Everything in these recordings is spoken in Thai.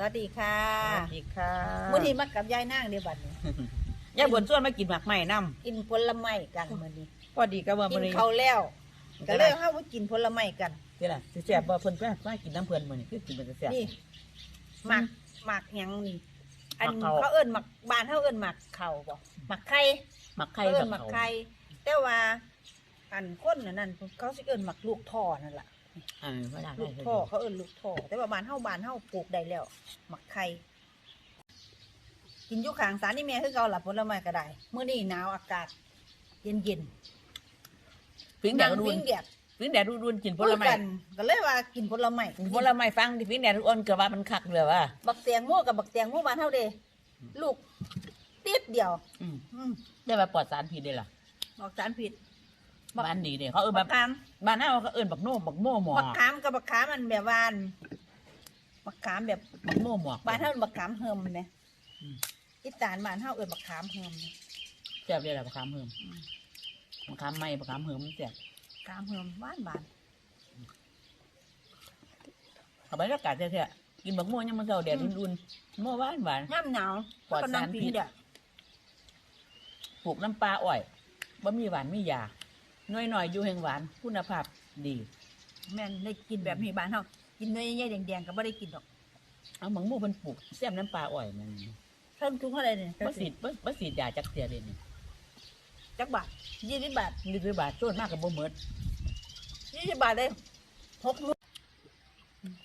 สวัสดีค่ะสวัสดีค่ะมื้อนี้มากับยายนางเด้อบัดนี้ยายบนส่วนมากินหมากไม้น้กินผลไม้กันมื้อนี้ำพอดีก็ว่ากิมื้นอนี้ข้าวแล้วก็เลยเฮามากินผลไม้กันนี่ล่ะสิแซ่บบ่เพิ่นแป้มากินน้ำเพิ่นมื้อนี้คือกินเป็นแซ่บนี่หมักหมักหยังนี่อันหมักข้าวเขาเอิ้นหมักบ้านเฮาเอิ้นหมักข้าวบ่หมักไข่หมักไข่เขาเอิ้กับนหมักเขาไข่แต่ว่าอันคนนั่นนั่นเขาสิเอิ้นหมักลูกท่อนั่นล่ะ เออบ่ได้ลูกท่อเขาเอิ้นลูกท่อแต่ว่าบ้านเฮาบ้านเฮาปลูกได้แล้วหมักไข่กินอยู่ข้างสารนี่แม่คือเก่าล่ะผลไม้ก็ได้มื้อนี้หนาวอากาศ เย็นๆฟิงแดดนั่งรุปิ้นงแดดฟิงแดดรุนกินผลไม้คุยกันก็เลยว่ากินผลไม้กินผลไม้ฟังที่ฟิงแดดอ่อนก็ว่ามันคักเลยว่าบักแตงโมกับบักแตงโมบ้านเฮาเด้ลูกติดเดียว อืมอืมได้ว่าปลอดสารพิษได้ล่ะบอกสารผิด บ้านดีเด้เขาเอิ้นแบบับกขามบ้านเฮาเขาเอิ้นบักโน่บักโม่หมอบักขามกับบักขามมันแบบว่าอันบักขามแบบบักโม่หมอกบ้านเฮาบักขามเฮิมแหมอืมอีสานบ้านเฮาเอิ้นบักขามเฮิมแหมแซ่บได้ล่ะบักขามเฮิมบักขามไหม้บักขามเฮิมมันแซ่บขามเฮิมหวานบานเอาไปอากาศแท้ๆกินบักโม่ยังมันเช้าแดดรุนๆโม่หวานหวาน ย่ำหนาวปลอดก็นั่งสารพิพิษงแดดปลูกน้ำปลาอ้อยบ่มีหวานมียา น้อยหน่อยๆอยู่แห่งหวาน คุณภาพดี แม่นได้กินแบบนี้บ้านเฮากินเนื้อใหญ่ๆแดงๆก็บ่ได้กินดอกเอาหมังหมูเพิ่นปลูกแซ่บน้ำปลาอ้อยมันเพิ่มทุกเท่าไหร่เนี่ยบ่สีดบ่บ่สีดยาจักเสียเลยนี่จักบาท20บาทนี่คือบาทโซนมากกับบ่หมด20บาทเลยหกมื้อ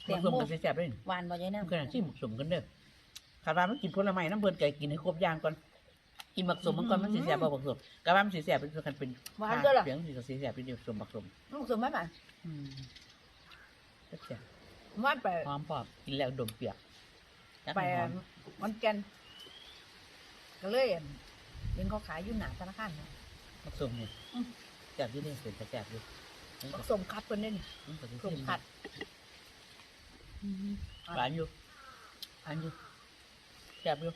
แตบักงสมโมก็สิแซ่บเลยนี่หวานบ่ยายนางขนาดที่บักสมกันเด้อคารามันกินผลไม้น้ำเพิ่นก็กินให้ครบอย่างก่อน กินบักสมมันก่อนมันสิแซ่บบ่บักสมกะว่ามันสิแซ่บเป็นกันเป็นหวานเด้อล่ะเสียงสิก็สิแซ่บเป็นเดียวสมบักสมลูกสมไหมบ้านอืมแซ่บหวานไปๆหอมปอบกินแล้วดมเปียกจักไปให้หอมมันแกนก็เลยเห็นเขาขายอยู่หน้าธนาคารเนาะบักสมนี่อืมแซ่บอยู่เด้เป็นแต่แซ่บอยู่ผสมคัดเพิ่นเด่นมันก็สิผสมเข้มคัด หวานอยู่หวานอยู่แซ่บอยู่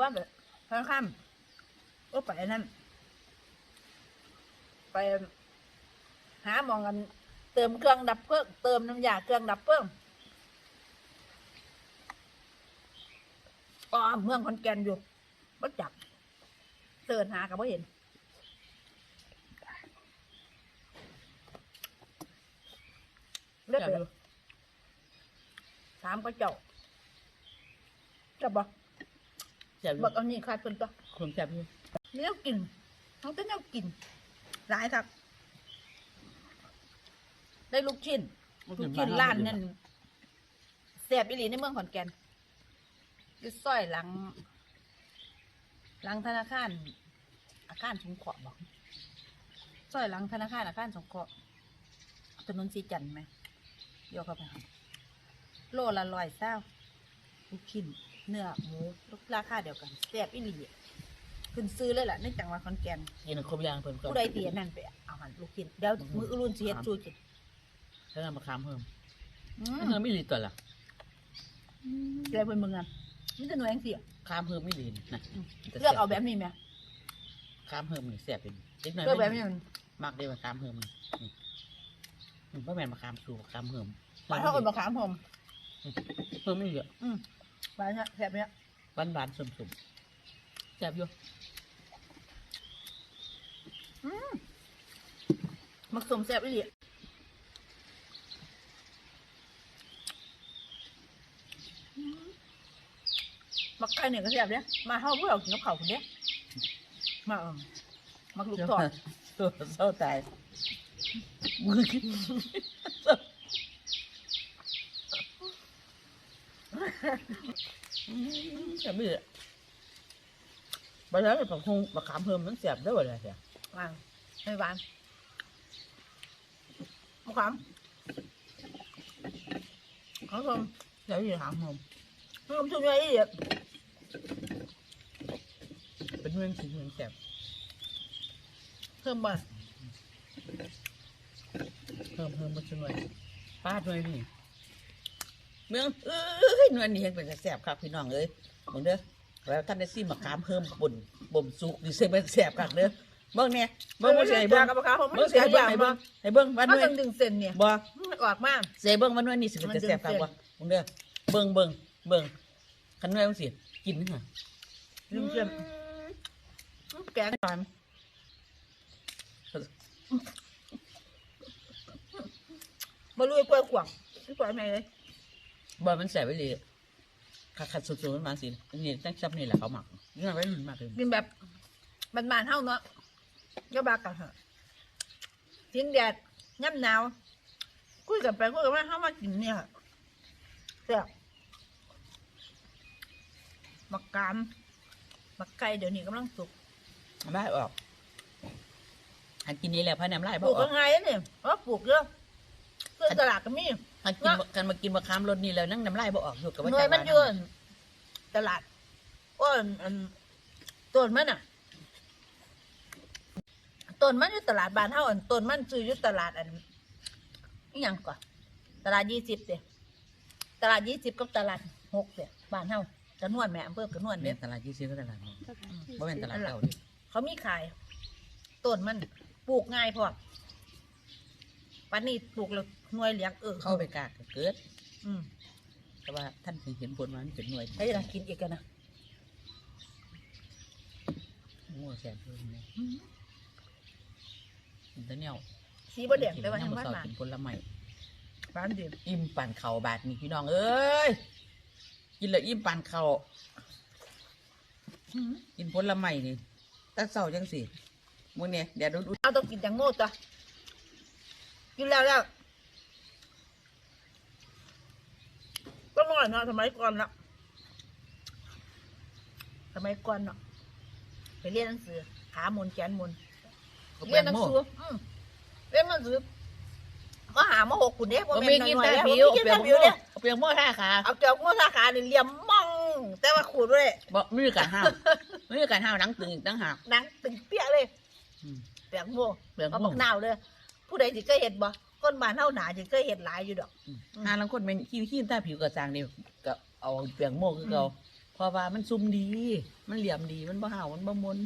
ว่าแบบธนาคารก็ไปอันนั่น ไป หาหมองกัน เติมเครื่องดับเพลิงเติมน้ำยาเครื่องดับเพลิงอ๋อเมืองขอนแก่นอยู่บ่จับเสิร์ชหากับบ่เห็นเลือดแซ่บเลอยยู่ถามก็เจ้าจะบอก แซ่บอยู่บอกเอานี่ขาดเป็นตัวคนแซ่บอยู่เนี้ยกินทั้งต้นเนี้ยกินหลายครับ ได้ลูกชิ้นลูกชิ้นร้านนั่นแซ่บอีหลีในเมืองขอนแก่นอยู่ซอยหลัง หลังธนาคาร อาคารสงเคราะห์บอกซอยหลังธนาคารอาคารสงเคราะห์ถนนสีจันทร์ไหมเดี๋ยวเข้าไปหาโลละร้อยเศร้าลูกชิ้น เนื้อหมูลูกราคาเดียวกันแซ่บอีหลีขึ้นซื้อเลยล่ะในจังหวัดขอนแก่นกินครบอย่างเพิ่นก็ผู้ใดเตียนั่นไปเอาหันลูกชิ้นเดี๋ยวมือรุ่นสิเฮ็ดชูกินแล้วนำมาคามเพิ่มอืเพิ่มไม่ดีตัวละอะไรเป็นมึงอะมันจะหน่วยเองสิคามเพิ่มไม่ดีนะเลือกเอาแบบนี้ไหมคามเพิ่มนี่แซ่บเป็นเล็กน้อยเลือกแบบนี้มันมากได้มาคามเพิ่มนี่นี่พ่อแม่นมาคามสูคามเพิ่มหวานเท่ากับมะขามผมเพิ่มไม่เยอะอืม หวานเนี่ยแซ่บเนี่ยหวานหวานๆสุ่มๆแซ่บอยู่มักสมแซ่บอีหลีอืมมักไก่เนี่ยก็แซ่บเนี่ยมาเฮาพวกเรากินกับข้าวคนเนี้ยมาเออมักลูกทอดตัวเศร้าตายมือคิด แซ่บไม่เยอะไปแล้วปลาคงปลาคามเพิ่มมันแซ่บได้หมดเลยเสียหวานไม่หวานมะขามขอชมแซ่บอยู่ถามผมเพิ่มชุดใหญ่อีหลีเป็นเมืองสีเมืองแซ่บเพิ่มมาเพิ่มเพิ่มมาช่วยป้าด้วยนี่ เมืองเอ้ยนวลนี่เห็นเป็นแต่แซ่บครับพี่น้องเอ้ยมึงเด้อแล้วท่านได้ซีมะขามเพิ่มบนบ่มสุกดิเซเป็นแซ่บคักเด้อเบิ่งเนี่ยเบิ่งบ่สิให้เบิ่งกับเขาเบิ่งสิให้เบิ่งให้เบิ่งให้เบิ่งวันมันด้วยต้องดึงเส้นเนี่ยบ่มันออกมาเสยเบิ่งวันด้วยนี่สิเป็นจะแซ่บครับบ่เบิ่งเด้อเบิ่งเบิ่งเบิ่งคันด้วยจังซี่กินหั่นลืมเชื่อมอืมแกงตอนมาลุยกล้วยขวางกล้วยไม่เลย บ่มันแซ่บไปเลยคักคัดสุดๆมันมาสินี่ตั้งซับนี่แหละเขาหมักนี่มันไว้รุ่นมากเลยกินแบบบานๆเท่าเนาะก็บากันเถอะทิ้งแดดย่ำหนาวคุยกันไปคุยกันมาเข้ามากินเนี่ยเสียมักกามมักไก่เดี๋ยวนี้กำลังสุกน้ำลายออกอันกินนี้แหละพะน้ำลายปบ่ลูกออยักงไงเนี่ยว่าปลูกเยอะเพื่อตลาดก็มี อันกินบ่กันมากินมะขามรสนี่แล้วนั่งน้ำลายบ่ออกอยู่กับว่าหน่วยมันจังหเยอะตลาดอ้อนอันต้นมันอะต้นมันอยู่ตลาดบ้านเฮาอันต้นมันซื้ออยู่ตลาดอันนี่ยังก่อนตลาดยี่สิบเดียตลาดยี่สิบกับตลาดหกเดียบ้านเฮากระนวนแม่อำเภอกระนวนแม่เด้นตลาดยี่สิบก็ตลาดนี้บ่แม่นตลาดเก่าดิเขามีขายต้นมันปลูกง่ายพอ ปันนี้ปลูกแล้วหน่วยเหลียงเออเข้าไปกากก็เกิด อืมแต่ว่าท่านเคยเห็นผลว่ามันเป็นหน่วยใครจะกินอีกกันนะงัวแสบเลยนะกินแต่แนวสีบ่แดงแต่ว่ากิยังนบ้านน้ำหมากินผลไม้บ้านเดียวอิ่มปั่นเข่าบาดนี่พี่น้องเอ้ยกินแล้วอิ่มปั่นเข่ากินผลไม้นี่ตั้งเศร้าจังสิมื้อเนี่ยเดี๋ยวดูดูเอาต้องกินจังโง่จ้ะ กินแล้วแล้วก็น้อยเนาะสมัยก่อนเนาะสมัยก่อนเนาะไปเรียนหนังสือหามนแกนมนเอาเรียนแป้หงนังโม่สืออืมเรียนหนังสือก็หามาหกคุณเด้บ่บ่มีแม่นกินน้อยแต่ๆแล้วผิบ่วมีกินเปลืแต่อกผิวโม่เด้เอาเปลือกโม่ท่าขาเอาเกี่ยวงูสาขานี่เหลี่ยมมอง แต่ว่าขูดด้วยบ่ไม่มีการห้าวไม่มีการห้าวหนังตึงอีกตั้งหากหนังตึงเปี้ยเลยอืมเปียกโม่เปลือกเอาโม่บักนาวเลย ผู้ใดสิเคยเห็นบ่ก้นบานเท่าหนาสิเคยเห็นหลายอยู่ดอกอืมอ่าลังคนเป็นขี้ขี้ใต้ผิวกระจางนี่ก็เอาเปลือกโม่คือเก่าเพราะว่ามันซุ่มดี มันเหลี่ยมดีมันบ่ห่าวมันบ่มนอ